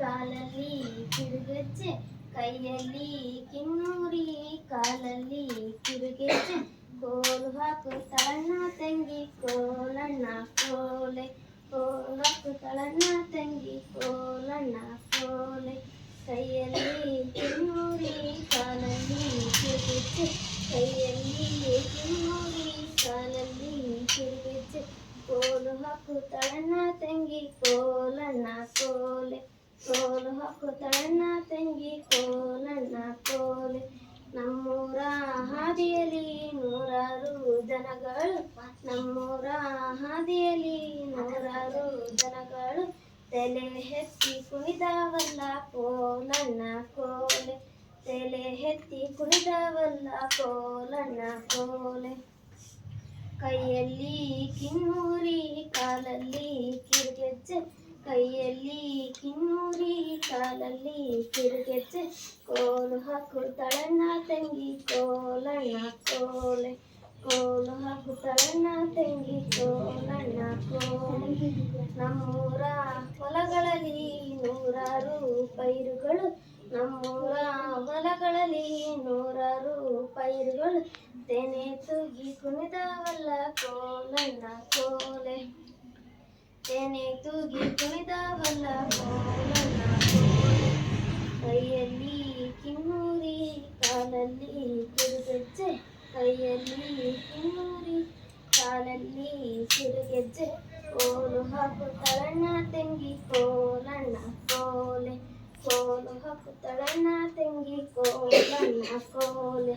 ಕಾಲಲ್ಲಿ ಕಿರುಗೆಜ್ಜೆ ಕೈಯಲ್ಲಿ ಕಿನ್ನೂರಿ ಕಾಲಲ್ಲಿ ಕಿರುಗೆಜ್ಜೆ ಕೋಲು ಹಾಕುತ್ತಾಳಣ್ಣ ತಂಗಿ ಕೋಲಣ್ಣ ಕೋಲೆ ಕೋಲು ಹಾಕುತ್ತಾಳಣ್ಣ ತಂಗಿ ಕೋಲಣ್ಣ ಕೋಲೆ ಕೈಯಲ್ಲಿ ಕಿನ್ನೂರಿ ಕಾಲಲ್ಲಿ ಕಿರುಗೆಜ್ಜೆ ಕೈಯಲ್ಲಿ ಕಿನ್ನೂರಿ ಕಾಲಲ್ಲಿ ಕಿರುಗೆಜ್ಜೆ ಕೋಲು ಹಾಕುತ್ತಾಳಣ್ಣ ತಂಗಿ ಕೋಲಣ್ಣ ಕೋಲೆ ಕೋಲು ಹಾಕುತ್ತಾಳಣ್ಣ ತಂಗಿ ಕೋಲಣ್ಣ ಕೋಲೆ ನಮ್ಮೂರ ಹಾದಿಯಲ್ಲಿ ನೂರಾರು ಜನಗಳು ನಮ್ಮೂರ ಹಾದಿಯಲ್ಲಿ ನೂರಾರು ಜನಗಳು ತಲೆ ಹೆತ್ತಿ ಕುಣಿದಾವಲ್ಲ ಕೋಲಣ್ಣ ಕೋಲೆ. ತಲೆ ಹೆತ್ತಿ ಕುಣಿದಾವಲ್ಲ ಕೋಲಣ್ಣ ಕೋಲೆ. ಕೈಯಲ್ಲಿ ಕಿಮ್ಮೂರಿ ಕಾಲಲ್ಲಿ ಕಿರುಗೆಜ್ಜೆ. ಕೈಯಲ್ಲಿ ಕಿನ್ನೂರಿ ಕಾಲಲ್ಲಿ ಕಿರುಗೆಜ್ಜೆ. ಕೋಲು ಹಾಕು ಹಾಕುತ್ತಾಳಣ್ಣ ತಂಗಿ, ಕೋಲಣ್ಣ ಕೋಲೆ. ಕೋಲು ಹಾಕು ಹಾಕುತ್ತಾಳಣ್ಣ ತಂಗಿ, ಕೋಲಣ್ಣ ಕೋಲೆ. ನಮ್ಮೂರ ಹೊಲಗಳಲ್ಲಿ ನೂರಾರು ಪೈರುಗಳು. ನಮ್ಮೂರ ಹೊಲಗಳಲ್ಲಿ ನೂರಾರು ಪೈರುಗಳು. ತೆನೆ ತೂಗಿ ಕುಣಿದವಲ್ಲ ಕೋಲಣ್ಣ ಕೋಲೆ. ತೆನೆ ತೂಗಿ ಕುಣಿದವಲ್ಲ ಕೋಲಣ್ಣ ಕೋಲೆ ಕೈಯಲ್ಲಿ ಕಿನ್ನೂರಿ ಕಾಲಲ್ಲಿ ಕಿರುಗೆಜ್ಜೆ ಕೈಯಲ್ಲಿ ಕಿನ್ನೂರಿ ಕಾಲಲ್ಲಿ ಕಿರುಗೆಜ್ಜೆ ಕೋಲು ಹಾಕುತ್ತಾಳಣ್ಣ ತಂಗಿ ಕೋಲಣ್ಣ ಕೋಲೆ ಕೋಲು ಹಾಕುತ್ತಾಳಣ್ಣ ತಂಗಿ ಕೋಲಣ್ಣ ಕೋಲೆ